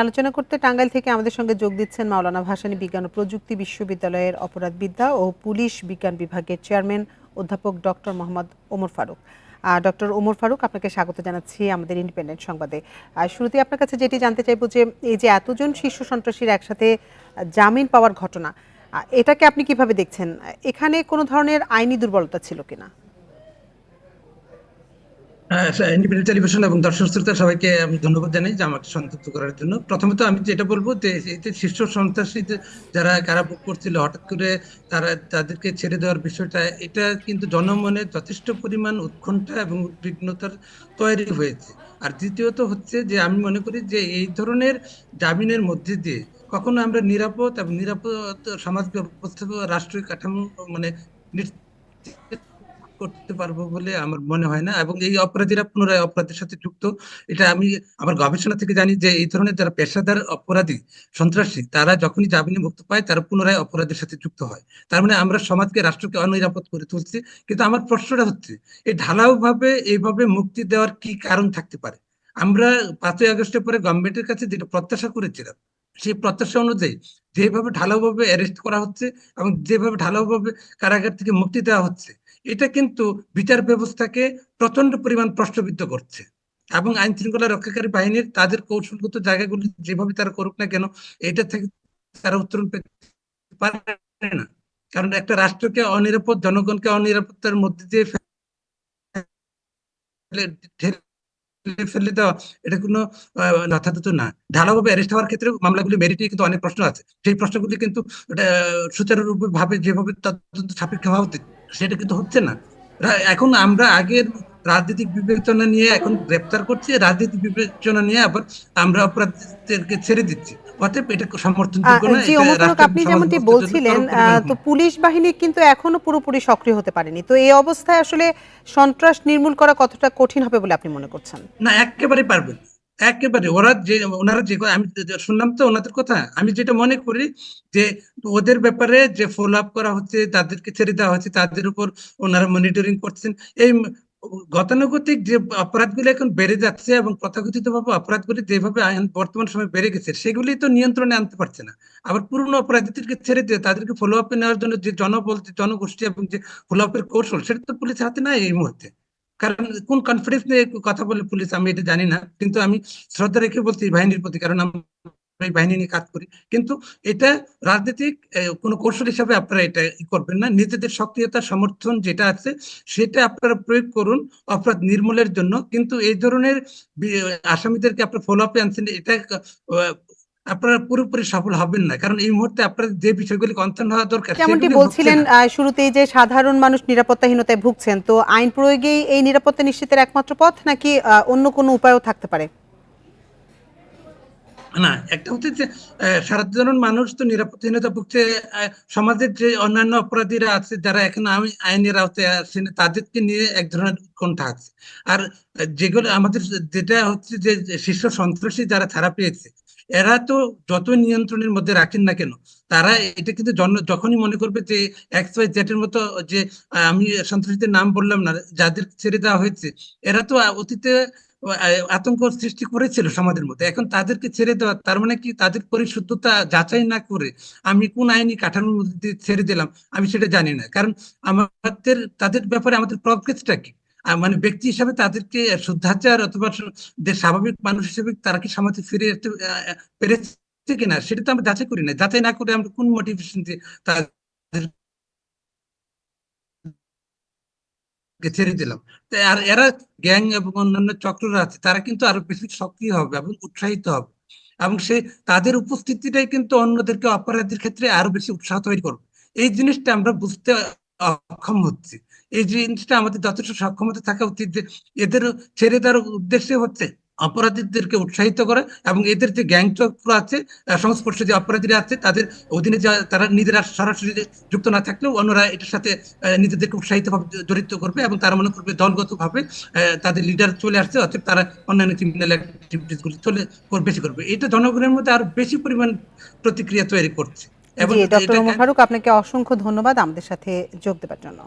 আলোচনা করতে টাঙ্গাইল থেকে আমাদের সঙ্গে যোগ দিচ্ছেন মাওলানা ভাসানী বিজ্ঞান ও প্রযুক্তি বিশ্ববিদ্যালয়ের অপরাধবিদ্যা ও পুলিশ বিজ্ঞান বিভাগের চেয়ারম্যান অধ্যাপক ডক্টর মোহাম্মদ ওমর ফারুক। ডক্টর ওমর ফারুক, আপনাকে স্বাগত জানাচ্ছি আমাদের ইন্ডিপেন্ডেন্ট সংবাদে। শুরুতে আপনার কাছে যেটি জানতে চাইব যে, এই যে এতজন শীর্ষ সন্ত্রাসীর একসাথে জামিন পাওয়ার ঘটনা এটাকে আপনি কীভাবে দেখছেন? এখানে কোনো ধরনের আইনি দুর্বলতা ছিল কিনা? ইন্ডিপেন্ডেন্ট টেলিভিশন এবং দর্শক শ্রোতা সবাইকে আমি ধন্যবাদ জানাই যে আমাকে সংযুক্ত করার জন্য। প্রথমত আমি যেটা বলব যে এতে শীর্ষ সন্ত্রাসী যারা কারাভোগ করছিল, হঠাৎ করে তারা তাদেরকে ছেড়ে দেওয়ার বিষয়টা, এটা কিন্তু জনমনে যথেষ্ট পরিমাণ উৎকণ্ঠা এবং উদ্বিগ্নতার তৈরি হয়েছে। আর দ্বিতীয়ত হচ্ছে যে আমি মনে করি যে এই ধরনের জামিনের মধ্যে দিয়ে কখনো আমরা নিরাপদ এবং নিরাপদ সমাজ ব্যবস্থা রাষ্ট্রীয় কাঠামো মানে করতে পারব বলে আমার মনে হয় না। এবং এই অপরাধীরা পুনরায় অপরাধের সাথে যুক্ত। এটা আমি আমার গবেষণা থেকে জানি যে এই ধরনের যারা পেশাদার অপরাধী, সন্ত্রাসী, তারা যখনই জামিনে মুক্ত পায়, তারা পুনরায় অপরাধের সাথে যুক্ত হয়। তার মানে আমরা সমাজকে রাষ্ট্রকে অনিরাপদ করে তুলছি। কিন্তু আমার প্রশ্নটা হচ্ছে, এই ঢালাও ভাবে এইভাবে মুক্তি দেওয়ার কি কারণ থাকতে পারে? আমরা পাঁচই আগস্টের পরে গভর্নমেন্টের কাছে যেটা প্রত্যাশা করেছিলাম, সেই প্রত্যাশা অনুযায়ী যেভাবে ঢালাওভাবে অ্যারেস্ট করা হচ্ছে এবং যেভাবে ঢালাওভাবে কারাগার থেকে মুক্তি দেওয়া হচ্ছে এটা কিন্তু বিচার ব্যবস্থাকে প্রচণ্ড পরিমাণ প্রশ্নবিদ্ধ করছে এবং আইন শৃঙ্খলা রক্ষাকারী বাহিনীর তাদের কৌশলগত জায়গাগুলি যেভাবে তারা করুক না কেন, এটা থেকে তারা উত্তরণ পেতে পারে না। কারণ একটা রাষ্ট্রকে অনিরাপদ, জনগণকে অনিরাপত্তার মধ্যে দিয়ে ফেলে দেওয়া, এটা কোনো যথাযথ না। ঢালাওভাবে অ্যারেস্ট হওয়ার ক্ষেত্রে মামলাগুলি মেরিটে কিন্তু অনেক প্রশ্ন আছে। সেই প্রশ্নগুলি কিন্তু সুচারুরূপে ভাবে যেভাবে তদন্ত সাপেক্ষ হওয়া উচিত। সেটা কিন্তু হচ্ছে না। এখন আমরা আগের রাজনৈতিক বিবেচনা নিয়ে এখন গ্রেপ্তার করছি রাজনৈতিক বিবেচনা নিয়ে আবার আমরা অপরাধীদেরকে ছেড়ে দিচ্ছি। অতএব এটা সমর্থনযোগ্য না জি আপনি যেমনটি বলছিলেন তো পুলিশ বাহিনী কিন্তু এখনও পুরোপুরি সক্রিয় হতে পারেনি। তো এই অবস্থায় আসলে সন্ত্রাস নির্মূল করা কতটা কঠিন হবে বলে আপনি মনে করছেন? না একেবারে পারবেন। একেবারে ওরা যে, ওনারা যে, আমি শুনলাম তো ওনাদের কথা। আমি যেটা মনে করি যে, ওদের ব্যাপারে যে ফলো আপ করা হচ্ছে, তাদেরকে ছেড়ে দেওয়া হচ্ছে, তাদের উপর ওনারা মনিটরিং করছেন। এই গতানুগতিক যে অপরাধগুলো এখন বেড়ে যাচ্ছে এবং তথাকথিত ভাবে অপরাধগুলি যেভাবে বর্তমান সময় বেড়ে গেছে সেগুলি তো নিয়ন্ত্রণে আনতে পারছে না। আবার পুরনো অপরাধীদেরকে ছেড়ে দিয়ে তাদেরকে ফলো আপে নেওয়ার জন্য যে জনবল, যে জনগোষ্ঠী এবং যে ফলো আপের কৌশল, সেটা তো পুলিশের হাতে নাই এই মুহূর্তে। কারণ কোন কনফিডেন্স নিয়ে কথা বলে পুলিশ, আমি এটা জানি না, কিন্তু আমি শ্রদ্ধা রেখে বলছি বাহিনীর প্রতি, কারণ এই বাহিনী নিয়ে কাজ করি। কিন্তু এটা রাজনৈতিক কোনো কৌশল হিসাবে আপনারা এটা করবেন না। নিজেদের সক্রিয়তা, সমর্থন যেটা আছে, সেটা আপনারা প্রয়োগ করুন অপরাধ নির্মূলের জন্য। কিন্তু এই ধরনের আসামিদেরকে আপনারা ফলো আপে আনছেন, এটা আপনারা পুরোপুরি সফল হবেন না। কারণ এই মুহূর্তে আপনার যে বিষয়গুলি কনসার্ন হওয়া দরকার যেমনটি বলছিলেন শুরুতেই যে সাধারণ মানুষ নিরাপত্তাহীনতায় ভুগছেন তো আইন প্রয়োগেই এই নিরাপত্তা নিশ্চিতের একমাত্র পথ নাকি অন্য কোনো উপায়ও থাকতে পারে? না একটা হচ্ছে যে সাধারণ মানুষ তো নিরাপত্তাহীনতা ভুগছে সমাজের যে অন্যান্য অপরাধীরা আছে যারা এখন আমি আইনের আওতায় আছেন তাদেরকে নিয়ে এক ধরনের উৎকণ্ঠা আছে। আর যেগুলো আমাদের যেটা হচ্ছে যে যে শীর্ষ সন্ত্রাসী যারা ছাড়া পেয়েছে এরা তো যত নিয়ন্ত্রণের মধ্যে রাখেন না কেন, তারা এটা কিন্তু যখনই মনে করবে যে এক্স ওয়াই জেড এর মতো যে আমি সন্ত্রাসীদের নাম বললাম না, যাদের ছেড়ে দেওয়া হয়েছে, এরা তো অতীতে আতঙ্ক সৃষ্টি করেছিল সমাজের মধ্যে। এখন তাদেরকে ছেড়ে দেওয়া, তার মানে কি তাদের পরিশুদ্ধতা যাচাই না করে আমি কোন আইনি কাঠামোর মধ্যে ছেড়ে দিলাম, আমি সেটা জানি না। কারণ আমাদের, তাদের ব্যাপারে আমাদের প্রগ্রেসটা কি? মানে ব্যক্তি হিসাবে তাদেরকে শুদ্ধাচার অথবা স্বাভাবিক মানুষ হিসেবে তারা কি সমাজে ফিরে আসতে পেরেছে কিনা, সেটা তো আমরা যাচাই করি না যাচাই না করে আমরা কোন মোটিভেশন দিয়ে তাদের ছেড়ে দিলাম? আর এরা গ্যাং এবং অন্যান্য চক্ররা আছে, তারা কিন্তু আরও বেশি সক্রিয় হবে এবং উৎসাহিত হবে। এবং সে, তাদের উপস্থিতিটাই কিন্তু অন্যদেরকে অপরাধের ক্ষেত্রে আরও বেশি উৎসাহ তৈরি করবে। এই জিনিসটা আমরা বুঝতে অক্ষম হচ্ছি। এই জিনিসটা আমাদের যথেষ্ট সক্ষমতা থাকা উচিত যে এদের ছেড়ে দেওয়ার উদ্দেশ্য হচ্ছে অপরাধীদেরকে উৎসাহিত করা এবং এদের যে গ্যাং চক্র আছে সংস্পর্শে যে অপরাধীরা আছে তাদের অধীনে যা তারা নিজেরা সরাসরি যুক্ত না থাকলেও অন্যরা এটার সাথে নিজেদেরকে উৎসাহিত ভাবে জড়িত করবে এবং তারা মনে করবে দলগত ভাবে আহ, তাদের লিডার চলে আসছে অর্থাৎ তারা অন্যান্য ক্রিমিনাল অ্যাক্টিভিটিস গুলি চলে বেশি করবে। এটা জনগণের মধ্যে আরও বেশি পরিমাণ প্রতিক্রিয়া তৈরি করছে। এবং ডক্টর ফারুক আপনাকে অসংখ্য ধন্যবাদ আমাদের সাথে যোগ দেওয়ার জন্য।